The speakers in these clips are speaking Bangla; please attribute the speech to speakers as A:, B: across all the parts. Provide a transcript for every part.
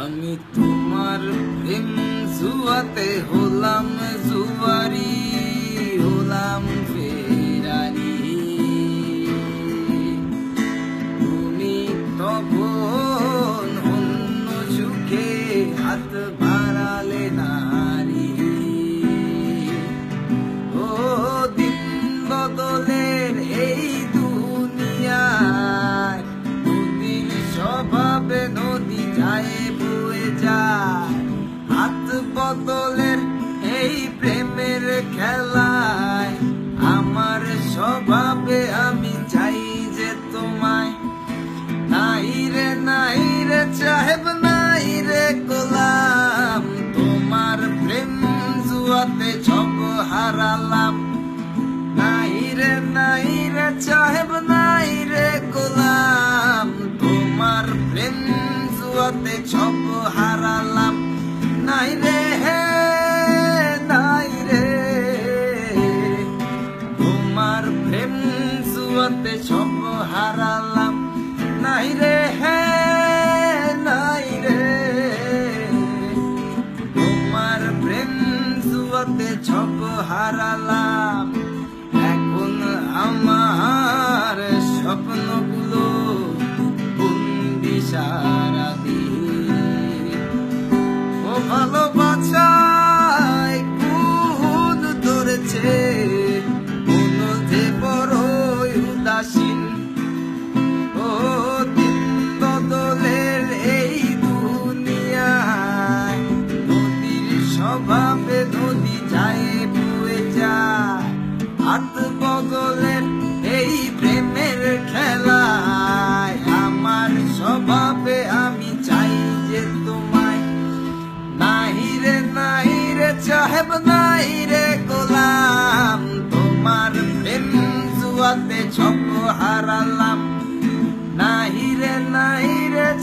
A: আমি তোমার প্রেম জুয়াতে হলাম। চাহেব নাই রে গোলাম। তোমার প্রেম জুয়াতে সব হারালাম। নাই রে হে, নাই রে। তোমার প্রেম জুয়াতে সব হারালাম। নাই রে হে, নাই রে। তোমার প্রেম জুয়াতে সব হারালাম। সারা দিন।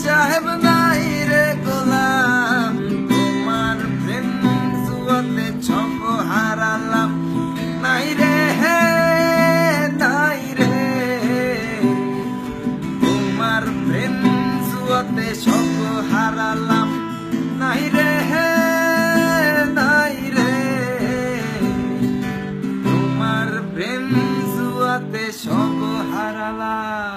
A: সাহেব নাই রে গোলাম। তোমার প্রেম জুয়াতে ছপ হারালাম। নাই রে হে, নাই রে। তোমার প্রেম জুয়াতে ছপ হারালাম। নাই রে হে, নাই রে। তোমার প্রেম জুয়াতে সব হারালাম।